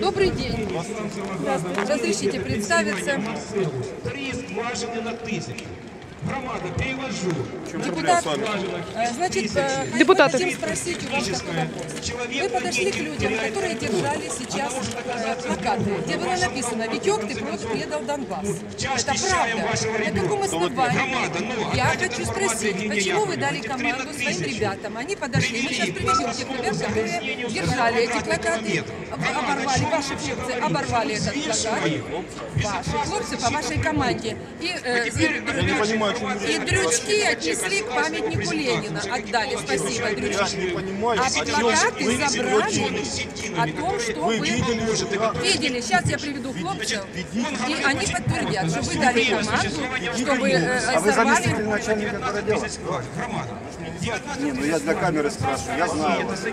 Добрый день. Разрешите представиться. Три скважины на тысячу. Громада, перевожу. Депутат, э, значит, э, Депутаты. хотим спросить у вас такой вопрос. Вы подошли к людям, которые держали сейчас э, плакаты, где было написано «Витек, ты просто предал Донбасс». Это правда. На каком основании? Я хочу спросить, почему вы дали команду своим ребятам? Они подошли. Мы сейчас приведем тех ребят, которые держали эти плакаты, об- оборвали, ваши хлопцы оборвали этот плакат. Ваши хлопцы по вашей команде. И, э, и- и дрючки отнесли к памятнику Ленина. Отдали. Спасибо, дрючки. А плакаты забрали о том, что вы видели. Сейчас я приведу хлопцев, и они подтвердят, что вы дали команду, чтобы э, А вы городела? Не, ну я для камеры спрашиваю, я знаю вас.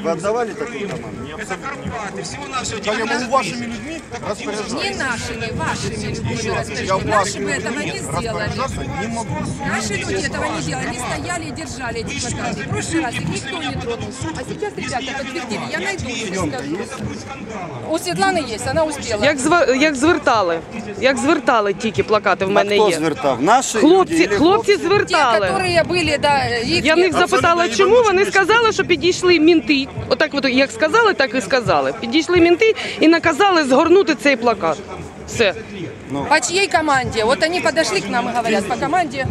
Вы отдавали такую команду? Карпаты, всего-навсего Да я могу вашими людьми распоряжаться. Не нашими, вашими людьми Еще раз, распоряжались. я Наши бы вашими этого не сделали. распоряжаться не могу. Наши люди этого не делали. Они стояли и держали эти плакаты. В прошлый раз их никто не тронул. А сейчас ребята подтвердили. Я найду их и скажу. У Светланы есть, она успела. Як, зва- як звертали? Як звертали тільки плакати в А мене хто є? звертав? Наші Хлопці, люди? или хлопці Те, звертали. которые были, да, их... Я в них Абсолютно запитала, ні чому одного вони чоловіка. сказали, що підійшли мінти. Отак, от як сказали, так і сказали. Підійшли мінти і наказали згорнути цей плакат. Все. По чьей команде? Вот они подошли к нам и говорят, по команде